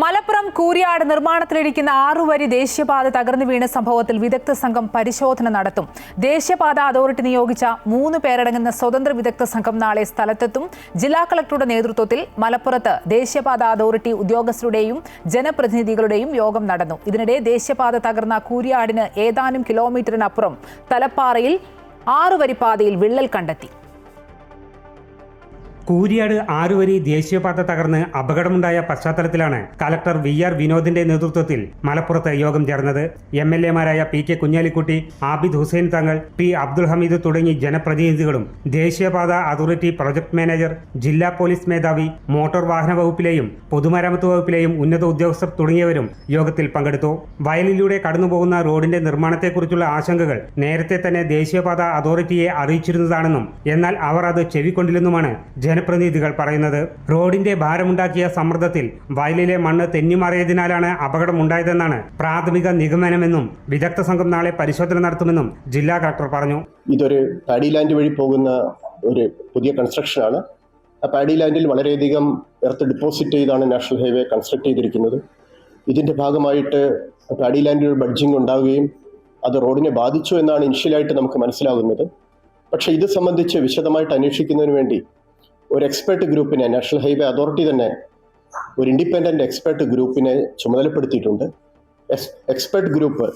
മലപ്പുറം കൂരിയാട് നിർമ്മാണത്തിലിരിക്കുന്ന ആറുവരി ദേശീയപാത തകർന്നു വീണ സംഭവത്തിൽ വിദഗ്ധ സംഘം പരിശോധന നടത്തും. ദേശീയപാത അതോറിറ്റി നിയോഗിച്ച മൂന്ന് പേരടങ്ങുന്ന സ്വതന്ത്ര വിദഗ്ധ സംഘം നാളെ സ്ഥലത്തെത്തും. ജില്ലാ കളക്ടറുടെ നേതൃത്വത്തിൽ മലപ്പുറത്ത് ദേശീയപാത അതോറിറ്റി ഉദ്യോഗസ്ഥരുടെയും ജനപ്രതിനിധികളുടെയും യോഗം നടന്നു. ഇതിനിടെ ദേശീയപാത തകർന്ന കൂരിയാടിന് ഏതാനും കിലോമീറ്ററിനപ്പുറം തലപ്പാറയിൽ ആറുവരി പാതയിൽ വിള്ളൽ കണ്ടെത്തി. കൂരിയാട് ആറുവരി ദേശീയപാത തകർന്ന് അപകടമുണ്ടായ പശ്ചാത്തലത്തിലാണ് കലക്ടർ വി ആർ വിനോദിന്റെ നേതൃത്വത്തിൽ മലപ്പുറത്ത് യോഗം ചേർന്നത്. M L എമാരായ P K Kunhalikutty Abid Hussain Thangal P Abdul Hameed തുടങ്ങി ജനപ്രതിനിധികളും ദേശീയപാത അതോറിറ്റി പ്രൊജക്ട് മാനേജർ ജില്ലാ പോലീസ് മേധാവി മോട്ടോർ വാഹന വകുപ്പിലെയും പൊതുമരാമത്ത് വകുപ്പിലെയും ഉന്നത ഉദ്യോഗസ്ഥർ തുടങ്ങിയവരും യോഗത്തിൽ പങ്കെടുത്തു. വയലിലൂടെ കടന്നുപോകുന്ന റോഡിന്റെ നിർമ്മാണത്തെക്കുറിച്ചുള്ള ആശങ്കകൾ നേരത്തെ തന്നെ ദേശീയപാത അതോറിറ്റിയെ അറിയിച്ചിരുന്നതാണെന്നും എന്നാൽ അവർ അത് ചെവിക്കൊണ്ടില്ലെന്നുമാണ് ജനപ്രതിനിധികൾ പറയുന്നത്. റോഡിന്റെ ഭാരമുണ്ടാക്കിയ സമ്മർദ്ദത്തിൽ വയലിലെ മണ്ണ് തെന്നിമാറിയതിനാലാണ് അപകടമുണ്ടായതെന്നാണ് പ്രാഥമിക നിഗമനമെന്നും വിദഗ്ധ സംഘം നാളെ പരിശോധന നടത്തുമെന്നും ജില്ലാ കളക്ടർ പറഞ്ഞു. ഇതൊരു പാഡി ലാൻഡ് വഴി പോകുന്ന ഒരു പുതിയ കൺസ്ട്രക്ഷനാണ് പാഡി ലാൻഡിൽ വളരെയധികം എർത്ത് ഡിപ്പോസിറ്റ് ചെയ്താണ് നാഷണൽ ഹൈവേ കൺസ്ട്രക്ട് ചെയ്തിരിക്കുന്നത്. ഇതിന്റെ ഭാഗമായിട്ട് പാഡി ലാൻഡിൽ ഒരു ബഡ്ജിങ് ഉണ്ടാവുകയും അത് റോഡിനെ ബാധിച്ചു എന്നാണ് ഇനിഷ്യലായിട്ട് നമുക്ക് മനസ്സിലാകുന്നത് പക്ഷേ ഇത് സംബന്ധിച്ച് വിശദമായിട്ട് അന്വേഷിക്കുന്നതിന് വേണ്ടി ഒരു എക്സ്പെർട്ട് ഗ്രൂപ്പിനെ നാഷണൽ ഹൈവേ അതോറിറ്റി തന്നെ ഒരു ഇൻഡിപെൻഡന്റ് എക്സ്പെർട്ട് ഗ്രൂപ്പിനെ ചുമതലപ്പെടുത്തിയിട്ടുണ്ട്. എക്സ്- എക്സ്പെർട്ട് ഗ്രൂപ്പ്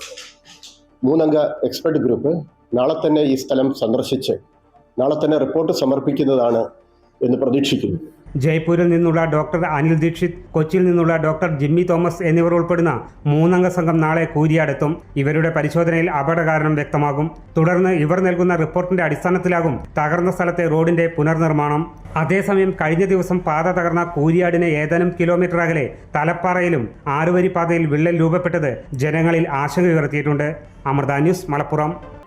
മൂന്നംഗ എക്സ്പെർട്ട് ഗ്രൂപ്പ് നാളെ തന്നെ ഈ സ്ഥലം സന്ദർശിച്ച് നാളെ തന്നെ റിപ്പോർട്ട് സമർപ്പിക്കുന്നതാണ് എന്ന് പ്രതീക്ഷിക്കുന്നു. ജയ്പൂരിൽ നിന്നുള്ള ഡോക്ടർ അനിൽ ദീക്ഷിത് കൊച്ചിയിൽ നിന്നുള്ള ഡോക്ടർ ജിമ്മി തോമസ് എന്നിവർ ഉൾപ്പെടുന്ന മൂന്നംഗ സംഘം നാളെ കൂരിയാടെത്തും. ഇവരുടെ പരിശോധനയിൽ അപകട കാരണം വ്യക്തമാകും. തുടർന്ന് ഇവർ നൽകുന്ന റിപ്പോർട്ടിന്റെ അടിസ്ഥാനത്തിലാകും തകർന്ന സ്ഥലത്തെ റോഡിന്റെ പുനർനിർമ്മാണം. അതേസമയം കഴിഞ്ഞ ദിവസം പാത തകർന്ന കൂരിയാടിന് ഏതാനും കിലോമീറ്റർ അകലെ തലപ്പാറയിലും ആറുവരി പാതയിൽ വിള്ളൽ രൂപപ്പെട്ടത് ജനങ്ങളിൽ ആശങ്ക ഉയർത്തിയിട്ടുണ്ട്. അമൃത ന്യൂസ് മലപ്പുറം.